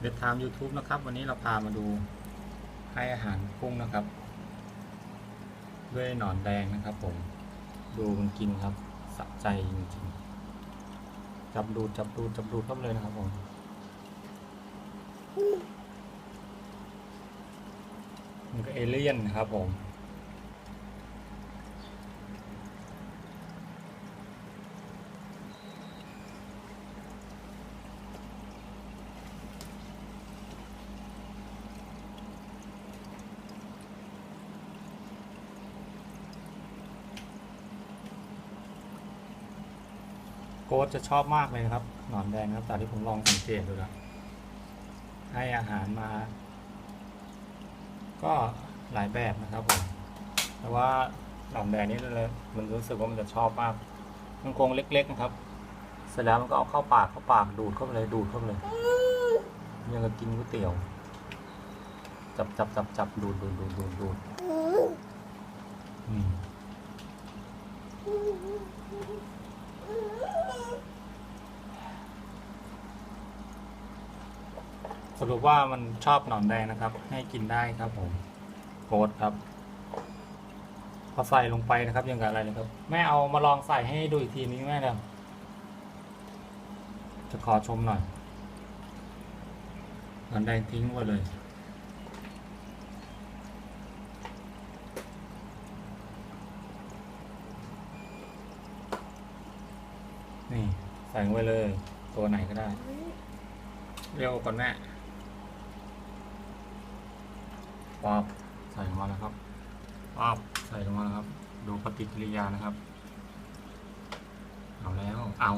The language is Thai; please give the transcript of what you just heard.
เด็ดไทม์ YouTube นะครับ วันนี้เราพามาดูให้อาหารกุ้งนะครับ ด้วยหนอนแดงนะครับผม ดูมันกินครับสะใจจริงๆ จับดูจับดูจับดูเข้าไปเลยนะครับผมมันก็เอเลี่ยนนะครับผม โกดจะชอบมากเลยครับ หนอนแดงครับแต่ที่ผมลองสังเกตดูแล้วให้อาหารมา ก็หลายแบบนะครับผมแต่ว่าหนอนแดงนี่เลยมันรู้สึกว่ามันจะชอบมากมันคงเล็กๆนะครับ เสร็จแล้วมันก็เอาเข้าปากเข้าปากดูดเข้าไปเลยดูดเข้าไปเลยยังกับกินก๋วยเตี๋ยว จับจับจับจับดูดดูดดูดดูดดูดอืม สรุปว่ามันชอบหนอนแดงนะครับ ให้กินได้ครับผมโกดครับ พอใส่ลงไปนะครับยังกับอะไรเลยครับ แม่เอามาลองใส่ให้ดูอีกทีนี้แม่เนี่ยวจะขอชมหน่อยหนอนแดงทิ้งไว้เลยนี่ใส่ไว้เลย ตัวไหนก็ได้ เร็วก่อนแม่ ป๊อบใส่ลงมาแล้วครับป๊อบใส่ลงมาแล้วครับ ดูปฏิกิริยานะครับ เอาแล้ว เอา